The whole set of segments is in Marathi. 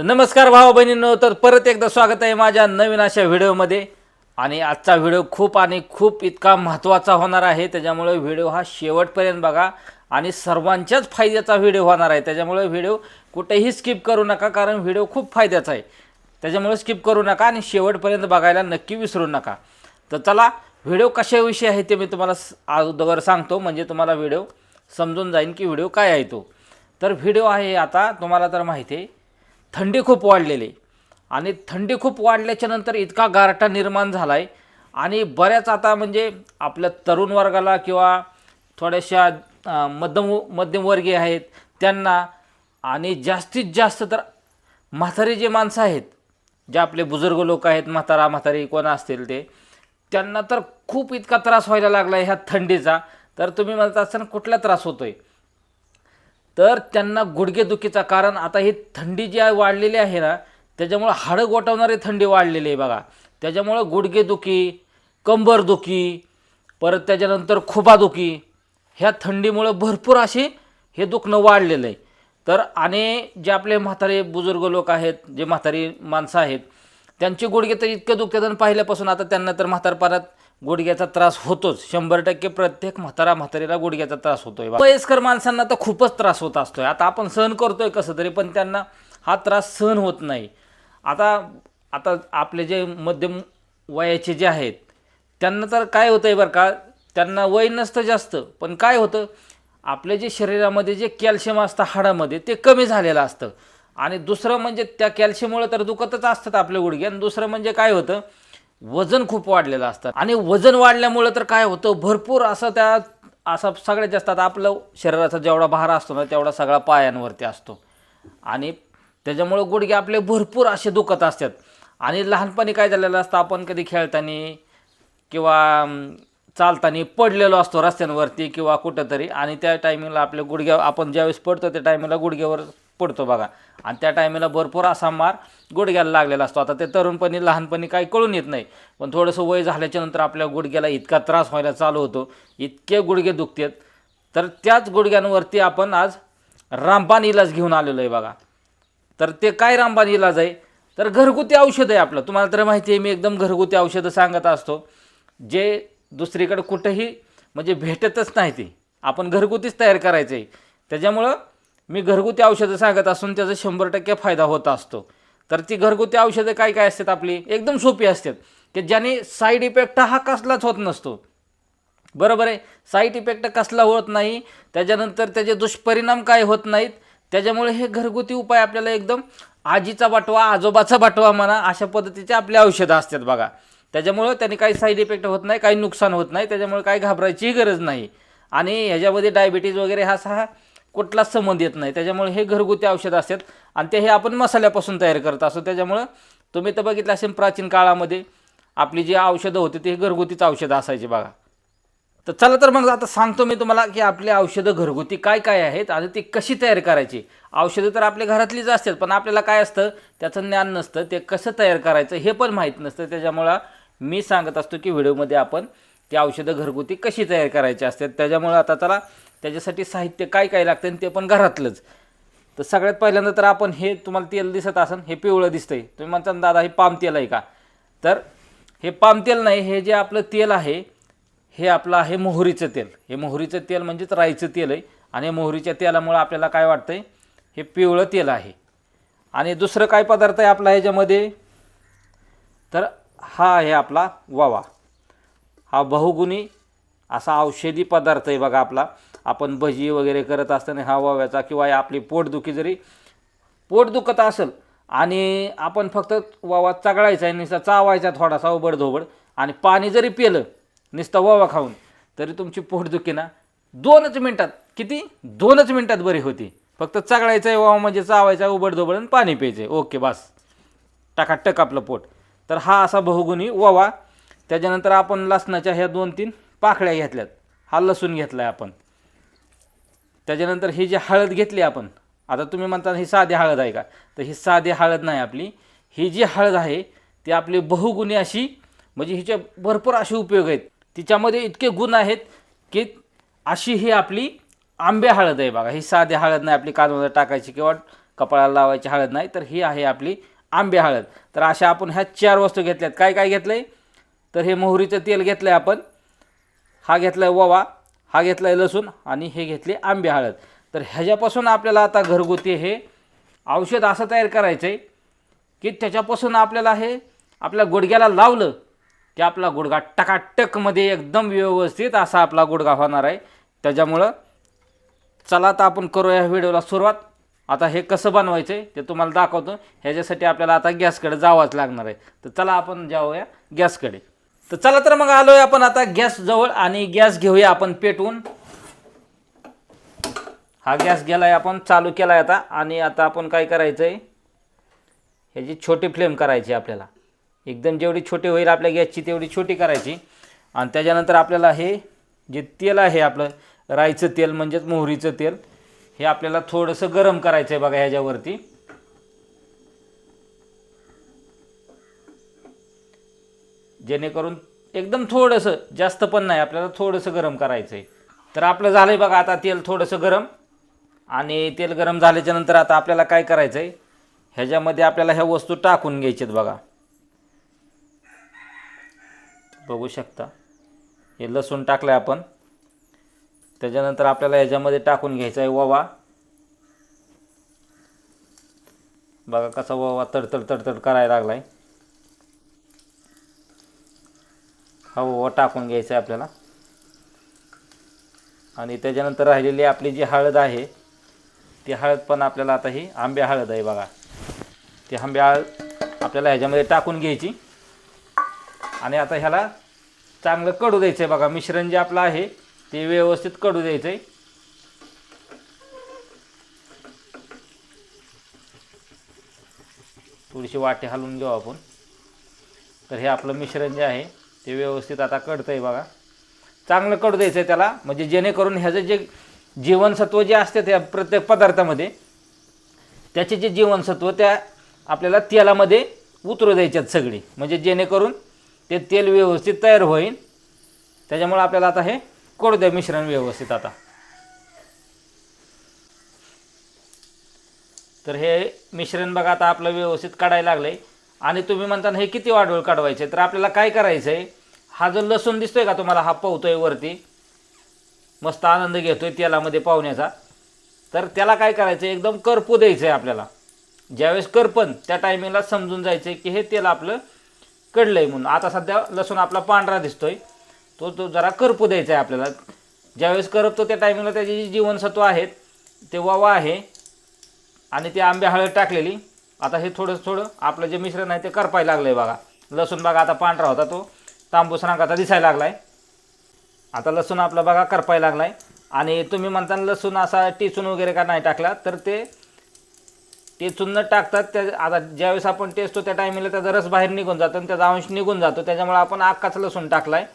तर नमस्कार भाऊ बहिणींनो तर परत एकदा स्वागत आहे माझ्या नवीन अशा व्हिडिओमध्ये. आणि आजचा व्हिडिओ खूप आणि खूप इतका महत्त्वाचा होणार आहे त्याच्यामुळे व्हिडिओ हा शेवटपर्यंत बघा. आणि सर्वांच्याच फायद्याचा व्हिडिओ होणार आहे त्याच्यामुळे व्हिडिओ कुठेही स्किप करू नका कारण व्हिडिओ खूप फायद्याचा आहे. त्याच्यामुळे स्किप करू नका आणि शेवटपर्यंत बघायला नक्की विसरू नका. तर चला व्हिडिओ कशाविषयी आहे ते मी तुम्हाला अगोदर सांगतो म्हणजे तुम्हाला व्हिडिओ समजून जाईल की व्हिडिओ काय आहे तो. तर व्हिडिओ आहे आता तुम्हाला तर माहिती आहे थंडी खूप वाढलेली आहे. आणि थंडी खूप वाढल्याच्या नंतर इतका गारठा निर्माण झाला आहे आणि बऱ्याच आता म्हणजे आपल्या तरुण वर्गाला किंवा थोड्याशा मध्यम मध्यमवर्गीय आहेत त्यांना आणि जास्तीत जास्त तर म्हातारी जे माणसं आहेत जे आपले बुजुर्ग लोक आहेत म्हातारा म्हातारी कोण असतील ते त्यांना तर खूप इतका त्रास व्हायला लागला आहे ह्या थंडीचा. तर तुम्ही म्हणत असताना कुठला त्रास होतो आहे तर त्यांना गुडघेदुखीचा कारण आता ही थंडी जी आहे वाढलेली आहे ना त्याच्यामुळं हाडं गोठवणारी थंडी वाढलेली आहे बघा. त्याच्यामुळं गुडघेदुखी कंबरदुखी परत त्याच्यानंतर खुबादुखी ह्या थंडीमुळं भरपूर असे हे दुखणं वाढलेलं आहे. तर आणि जे आपले म्हातारे बुजुर्ग लोक आहेत जे म्हातारी माणसं आहेत त्यांचे गुडघे तर इतके दुखतात. आणि आता त्यांना तर म्हातारपणात गुडघ्याचा त्रास होतोच. शंभर टक्के प्रत्येक म्हातारा म्हातारीला गुडघ्याचा त्रास होतोय वयस्कर माणसांना तर खूपच त्रास होत असतोय. आता आपण सहन करतोय कसं तरी पण त्यांना हा त्रास सहन होत नाही. आता आता आपले जे मध्यम वयाचे जे आहेत त्यांना तर काय होतं आहे बरं का त्यांना वय नसतं जास्त. पण काय होतं आपल्या जे शरीरामध्ये जे कॅल्शियम असतं हाडामध्ये ते कमी झालेलं असतं. आणि दुसरं म्हणजे त्या कॅल्शियममुळे तर दुखतच असतात आपले गुडघे. आणि दुसरं म्हणजे काय होतं वजन खूप वाढलेलं असतं. आणि वजन वाढल्यामुळं तर काय होतं भरपूर असं त्या असं सगळ्यात जास्त आता आपलं शरीराचा जेवढा भार असतो ना तेवढा सगळा पायांवरती असतो. आणि त्याच्यामुळं गुडघे आपले भरपूर असे दुखत असतात. आणि लहानपणी काय झालेलं असतं आपण कधी खेळताना किंवा चालताना पडलेलो असतो रस्त्यांवरती किंवा कुठंतरी आणि त्या टायमिंगला आपल्या गुडघ्या आपण ज्यावेळेस पडतो त्या टायमिंगला गुडघ्यावर पडतो बघा. आणि त्या टायमेला भरपूर असा मार गुडघ्याला लागलेला असतो. आता ते तरुणपणी लहानपणी काही कळून येत नाही. पण थोडंसं वय झाल्याच्यानंतर आपल्या गुडघ्याला इतका त्रास व्हायला चालू होतो. इतके गुडघे दुखतात. तर त्याच गुडघ्यांवरती आपण आज रामबाण इलाज घेऊन आलेलो आहे बघा. तर ते काय रामबाण इलाज आहे? तर घरगुती औषध आहे आपलं. तुम्हाला तर माहिती आहे मी एकदम घरगुती औषधं सांगत असतो. जे दुसरीकडे कुठंही म्हणजे भेटतच नाही ते. आपण घरगुतीच तयार करायचं आहे त्याच्यामुळं मी घरगुती औषधं सांगत असून त्याचा शंभर टक्के फायदा होत असतो. तर ती घरगुती औषधं काय काय असतात आपली? एकदम सोपी असतात. की ज्याने साईड इफेक्ट हा कसलाच होत नसतो. बरोबर आहे? साईड इफेक्ट कसला होत नाही त्याच्यानंतर त्याचे दुष्परिणाम काय होत नाहीत त्याच्यामुळे हे घरगुती उपाय आपल्याला एकदम आजीचा बाटवा आजोबाचा बाटवा म्हणा अशा पद्धतीचे आपले औषधं असतात बघा. त्याच्यामुळं त्यांनी काही साईड इफेक्ट होत नाही काही नुकसान होत नाही त्याच्यामुळे काही घाबरायचीही गरज नाही. आणि ह्याच्यामध्ये डायबिटीज वगैरे हा सहा कुठलाच संबंध येत नाही. त्याच्यामुळे हे घरगुती औषध असतात आणि ते हे आपण मसाल्यापासून तयार करत असतो. त्याच्यामुळं तुम्ही तर बघितलं असेल प्राचीन काळामध्ये आपली जी औषधं होती ते घरगुतीच औषधं असायची बघा. तर चला तर मग आता सांगतो मी तुम्हाला की आपली औषधं घरगुती काय काय आहेत आणि ती कशी तयार करायची. औषधं तर आपल्या घरातलीच असतात पण आपल्याला काय असतं त्याचं ज्ञान नसतं ते कसं तयार करायचं हे पण माहीत नसतं. त्याच्यामुळं मी सांगत असतो की व्हिडिओमध्ये आपण ती औषधं घरगुती कशी तयार करायची असतात. त्याच्यामुळं आता चला त्याच्यासाठी साहित्य काय काय लागतं आणि ते पण घरातलंच. तर सगळ्यात पहिल्यांदा तर आपण हे तुम्हाला तेल दिसत असन हे पिवळं दिसतंय. तुम्ही म्हणता दादा हे पाम तेल आहे का? तर हे पाम तेल नाही हे जे आपलं तेल आहे हे आपलं आहे मोहरीचं तेल. हे मोहरीचं तेल म्हणजेच राईचं तेल आहे. आणि मोहरीच्या तेलामुळं आपल्याला काय वाटतंय? हे पिवळं तेल आहे. आणि दुसरं काय पदार्थ आहे आपला ह्याच्यामध्ये? तर हा आहे आपला वावा. हा बहुगुणी असा औषधी पदार्थ आहे बघा आपला. आपण भजी वगैरे करत असताना हा वाव्याचा किंवा या आपली पोटदुखी जरी पोट दुखत असेल आणि आपण फक्त वावा चगळायचा आहे नुसता चावायचा थोडासा उबडधोबड आणि पाणी जरी पिलं नुसता वावा खाऊन तरी तुमची पोटदुखी ना. दोनच मिनटात किती? दोनच मिनटात बरी होती. फक्त चगळायचं आहे वावा म्हणजे चावायचा उबडधोबड आणि पाणी प्यायचं ओके बस. टकाटक आपलं पोट. तर हा असा बहुगुणी ओवा त्याच्यानंतर आपण लसणाच्या ह्या दोन तीन पाकळ्या घेतल्यात. हा लसूण घेतला आहे आपण. त्याच्यानंतर ही जी हळद घेतली आपण आता तुम्ही म्हणता ही साधी हळद आहे का? तर ही साधी हळद नाही आपली. ही जी हळद आहे ती आपली बहुगुणी अशी म्हणजे हिचे भरपूर असे उपयोग आहेत. तिच्यामध्ये इतके गुण आहेत की अशी ही आपली आंबे हळद आहे बघा. ही साधी हळद नाही आपली कानमध्ये टाकायची किंवा कपाळाला लावायची हळद नाही तर ही आहे आपली आंबे हळद. तर अशा आपण ह्या चार वस्तू घेतल्यात. काय काय घेतलं आहे तर हे मोहरीचं तेल घेतलं आहे आपण. हा घेतला आहे ववा हा घेतला आहे लसूण आणि हे घेतले आंबे हळद. तर ह्याच्यापासून आपल्याला आता घरगुती हे औषध असं तयार करायचं आहे की त्याच्यापासून आपल्याला हे आपल्या गुडघ्याला लावलं की आपला गुडघा टकाटकमध्ये एकदम व्यवस्थित असा आपला गुडघा होणार आहे. त्याच्यामुळं चला आता आपण करू या व्हिडिओला सुरुवात. आता हे कसं बनवायचं आहे ते तुम्हाला दाखवतो. ह्याच्यासाठी आपल्याला आता गॅसकडे जावंच लागणार आहे. तर चला आपण जाऊया गॅसकडे. तर चला तर मग आलोय आपण आता गॅस जवळ आणि गॅस घेऊया आपण पेटवून. हा गॅस गेलाय आपण चालू केलाय आता. आणि आता आपण काय करायचं आहे ह्याची छोटी फ्लेम करायची आपल्याला. एकदम जेवढी छोटी होईल आपल्या गॅसची तेवढी छोटी करायची. आणि त्याच्यानंतर आपल्याला हे जे तेल आहे आपलं राईचं तेल म्हणजेच मोहरीचं तेल हे आपल्याला थोडंसं गरम करायचं आहे बघा ह्याच्यावरती. जेणेकरून एकदम थोडंसं जास्त पण नाही आपल्याला थोडंसं गरम करायचं आहे तर आपलं झालं आहे बघा आता तेल थोडंसं गरम. आणि तेल गरम झाल्याच्यानंतर आता आपल्याला काय करायचं आहे ह्याच्यामध्ये आपल्याला ह्या वस्तू टाकून घ्यायच्यात बघा. बघू शकता. हे लसूण टाकलं आहे आपण. त्याच्यानंतर आपल्याला ह्याच्यामध्ये टाकून घ्यायचा आहे ओवा. बघा कसा ओवा तडतड तडतड करायला लागला आहे हा ओवा टाकून घ्यायचा आहे आपल्याला. आणि त्याच्यानंतर राहिलेली आपली जी हळद आहे ती हळद पण आपल्याला आता ही आंबे हळद आहे बघा. ती आंबे हळद आपल्याला ह्याच्यामध्ये टाकून घ्यायची. आणि आता ह्याला चांगलं कडू द्यायचं आहे बघा. मिश्रण जे आपलं आहे ते व्यवस्थित कडू द्यायचं आहे थोडीशी वाटी हलवून घेऊ आपण. तर हे आपलं मिश्रण जे आहे ते व्यवस्थित आता कडतं आहे बघा. चांगलं कडू द्यायचं आहे त्याला म्हणजे जेणेकरून ह्याचं जे जीवनसत्व जे असते त्या प्रत्येक पदार्थामध्ये त्याचे जे जीवनसत्व त्या आपल्याला तेलामध्ये उतरू द्यायच्यात सगळी. म्हणजे जेणेकरून ते तेल व्यवस्थित तयार होईल. त्याच्यामुळे आपल्याला आता हे करू द्या मिश्रण व्यवस्थित आता. तर हे मिश्रण बघा आता आपलं व्यवस्थित काढायला लागलं आहे आणि तुम्ही म्हणता हे किती वाढवळ काढवायचे? तर आपल्याला काय करायचं आहे हा जो लसूण दिसतोय का तुम्हाला हा पवतोय वरती. मस्त आनंद घेतोय तेलामध्ये पाहुण्याचा तर त्याला काय करायचं आहे एकदम करपू द्यायचं आहे आपल्याला. ज्यावेळेस करपण त्या टायमिंगला समजून जायचं आहे की हे तेल आपलं कडलं आहे म्हणून. आता सध्या लसूण आपला पांढरा दिसतोय. तो तो जरा करपू द्यायचा आहे आपल्याला. ज्यावेळेस करपतो त्या टायमिंगला त्याची जी जीवनसत्व आहेत ते वावा आहे. आणि ते आंबे हळद टाकलेली. आता हे थोडं थोडं आपलं जे मिश्रण आहे ते करपायला लागलं आहे बघा. लसूण बघा आता पांढरा होता तो. तांबूस रंगाचा दिसायला लागला आहे आता लसूण आपला बघा करपायला लागला आहे आणि तुम्ही म्हणता लसूण असा टेचून वगैरे का नाही टाकला तर ते टेचून न टाकतात त्या आता ज्यावेळेस आपण टेचतो त्या टायमिंगला त्याचा रस बाहेर निघून जातो आणि त्याचा अंश निघून जातो. त्याच्यामुळे आपण अख्खाच लसूण टाकला आहे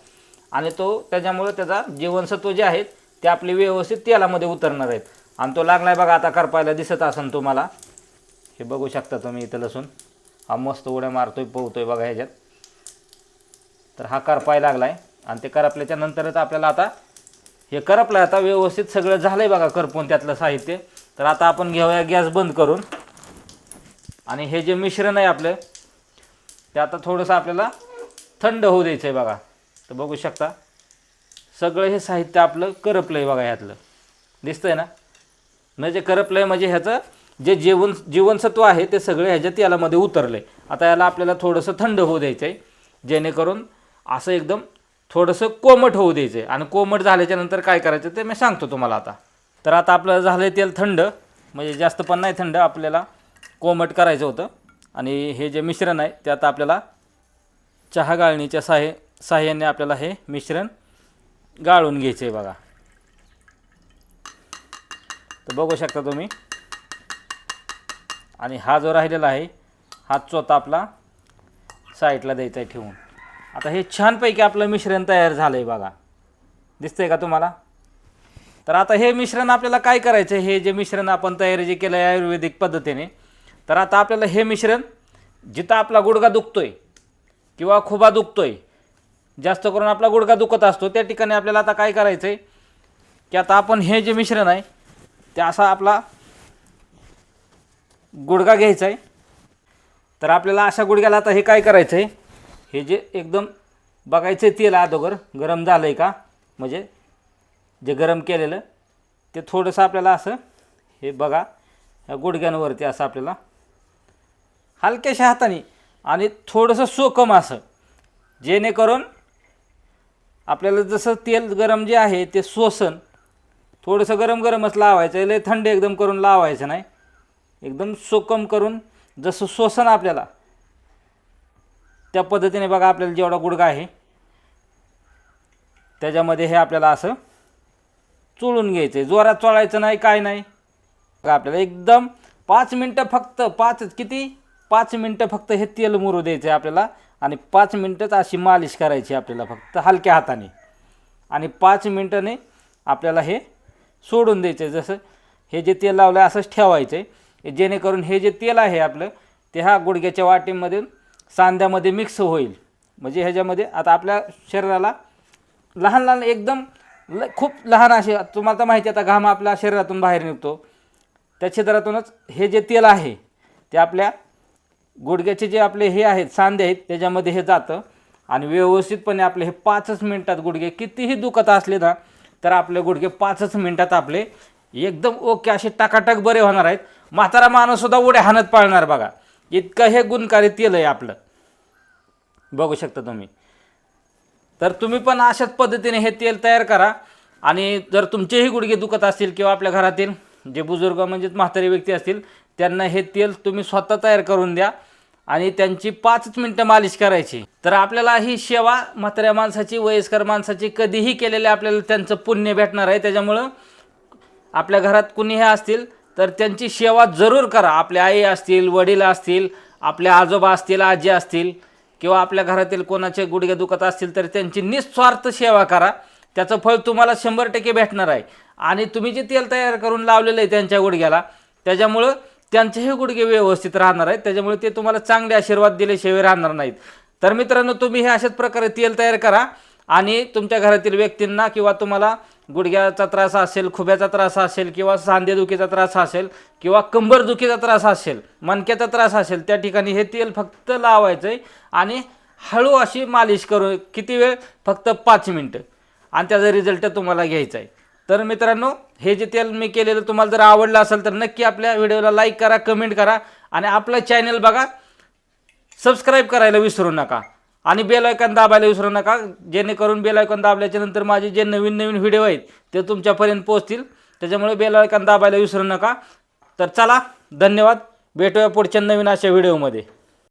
आणि तो त्याच्यामुळे त्याचा जीवनसत्व जे आहेत ते आपले व्यवस्थित तेलामध्ये उतरणार आहेत. आणि तो लागला आहे बघा आता करपायला दिसत असेल तुम्हाला. हे बघू शकता तुम्ही इथं लसूण. हा मस्त उड्या मारतोय पोहतोय बघा ह्याच्यात. तर हा करपाय लागला आहे आणि ते करपल्याच्या नंतरच आपल्याला आता हे करपलं आता व्यवस्थित सगळं झालं आहे बघा करपून त्यातलं साहित्य. तर आता आपण घेऊया गॅस बंद करून. आणि हे जे मिश्रण आहे आपलं ते आता थोडंसं आपल्याला थंड होऊ द्यायचं आहे बघा. तर बघू शकता. सगळं हे साहित्य आपलं करपलं आहे बघा ह्यातलं. दिसतंय ना? म्हणजे करपलं आहे म्हणजे ह्याचं जे जीवन जीवनसत्व आहे ते सगळे ह्याच्या यालामध्ये उतरले. आता याला आपल्याला थोडंसं थंड होऊ द्यायचं आहे जेणेकरून असं एकदम थोडंसं कोमट होऊ द्यायचं आहे आणि कोमट झाल्याच्यानंतर काय करायचं ते मी सांगतो तुम्हाला आता. तर आता आपलं झालं आहे तेल थंड. म्हणजे जास्त पण नाही थंड आपल्याला कोमट करायचं होतं. आणि हे जे मिश्रण आहे ते आता आपल्याला चहा गाळणीच्या साह्य साह्याने आपल्याला हे मिश्रण गाळून घ्यायचं आहे बघा. तर बघू शकता तुम्ही. आणि हा जो राहिलेला आहे हा चोथा आपला साईडला द्यायचा आहे ठेवून. आता हे छानपैकी आपलं मिश्रण तयार झालं आहे बघा. दिसतंय का तुम्हाला? तर आता हे मिश्रण आपल्याला काय करायचं हे जे मिश्रण आपण तयारी जे केलं आहे आयुर्वेदिक पद्धतीने तर आता आपल्याला हे मिश्रण जिथं आपला गुडघा दुखतोय किंवा खुबा दुखतोय जास्त करून आपला गुडघा दुखत असतो त्या ठिकाणी आपल्याला आता काय करायचं आहे की आता आपण हे जे मिश्रण आहे ते असा आपला गुडघा घ्यायचा आहे. तर आपल्याला अशा गुडघ्याला आता हे काय करायचं आहे हे जे एकदम बघायचं आहे तेल अगोदर गरम झालं आहे का? म्हणजे जे गरम केलेलं ते थोडंसं आपल्याला असं हे बघा ह्या गुडघ्यांवरती असं आपल्याला हलक्याशा हाताने आणि थोडंसं सोकम असं जेणेकरून आपल्याला जसं तेल गरम जे आहे ते सोसन थोडंसं गरम गरमच लावायचं आहे. लय थंड एकदम करून लावायचं नाही. एकदम सोकम करून जसं शोषण आपल्याला त्या पद्धतीने बघा आपल्याला जेवढा गुडगा आहे त्याच्यामध्ये हे आपल्याला असं चोळून घ्यायचं आहे जोरात चोळायचं नाही काय नाही. बघा आपल्याला एकदम पाच मिनटं फक्त पाच किती? पाच मिनटं फक्त हे तेल मुरू द्यायचं आहे आपल्याला आणि पाच मिनटंच अशी मालिश करायची आपल्याला फक्त हलक्या हाताने. आणि पाच मिनटाने आपल्याला हे सोडून द्यायचं आहे जसं हे जे तेल लावलं आहे असंच ठेवायचं आहे जेणेकरून हे जे तेल आहे आपलं ते हा गुडघ्याच्या वाटेमध्ये सांध्यामध्ये मिक्स होईल. म्हणजे ह्याच्यामध्ये आता आपल्या शरीराला लहान लहान एकदम ल खूप लहान असे तुम्हाला तर माहिती आहे आता घाम आपल्या शरीरातून बाहेर निघतो. त्या छिद्रातूनच हे जे तेल आहे ते आपल्या गुडघ्याचे जे आपले हे आहेत सांधे आहेत त्याच्यामध्ये हे जातं. आणि व्यवस्थितपणे आपले हे पाचच मिनटात गुडघे कितीही दुखत असले ना तर आपले गुडघे पाचच मिनटात आपले एकदम ओके असे टाकाटाक बरे होणार आहेत. म्हातारा माणूससुद्धा उड्या हाणत पाळणार बघा. इतकं हे गुणकारी तेल आहे आपलं. बघू शकता तुम्ही. तर तुम्ही पण अशाच पद्धतीने हे तेल तयार करा. आणि जर तुमचेही गुडघे दुखत असतील किंवा आपल्या घरातील जे बुजुर्ग म्हणजेच म्हातारे व्यक्ती असतील त्यांना हे तेल तुम्ही स्वतः तयार करून द्या आणि त्यांची पाचच मिनटं मालिश करायची. तर आपल्याला ही सेवा म्हाताऱ्या माणसाची वयस्कर माणसाची कधीही केलेली आपल्याला त्यांचं पुण्य भेटणार आहे. त्याच्यामुळं आपल्या घरात कुणीही असतील तर त्यांची सेवा जरूर करा. आपल्या आई असतील वडील असतील आपले आजोबा असतील आजी असतील किंवा आपल्या घरातील कोणाचे गुडघे दुखत असतील तर त्यांची निस्वार्थ सेवा करा. त्याचं फळ तुम्हाला शंभर टक्के भेटणार आहे. आणि तुम्ही जे तेल तयार करून लावलेलं आहे त्यांच्या गुडघ्याला त्याच्यामुळं त्यांचेही गुडघे व्यवस्थित राहणार आहेत. त्याच्यामुळे ते तुम्हाला चांगले आशीर्वाद दिल्याशिवाय राहणार नाहीत. तर मित्रांनो तुम्ही हे अशाच प्रकारे तेल तयार करा. आणि तुमच्या घरातील व्यक्तींना किंवा तुम्हाला गुडघ्याचा त्रास असेल खुब्याचा त्रास असेल किंवा सांधेदुखीचा त्रास असेल किंवा कंबरदुखीचा त्रास असेल मणक्याचा त्रास असेल त्या ठिकाणी हे तेल फक्त लावायचं आहे आणि हळू अशी मालिश करू किती वेळ? फक्त पाच मिनटं. आणि त्याचा रिझल्ट तुम्हाला घ्यायचा आहे तर मित्रांनो हे जे तेल मी केलेलं तुम्हाला जर आवडलं असेल तर नक्की आपल्या व्हिडिओला लाईक करा कमेंट करा आणि आपलं चॅनल बघा. सबस्क्राईब करायला विसरू नका. आणि बेलायकन दाबायला विसरू नका. जेणेकरून बेलायकन दाबल्याच्यानंतर दाबल्याच्या नंतर माझे जे नवीन नवीन व्हिडिओ आहेत ते तुमच्यापर्यंत पोहोचतील. त्याच्यामुळे बेलायकन दाबायला विसरू नका. तर चला धन्यवाद. भेटूया पुढच्या नवीन अशा व्हिडिओमध्ये.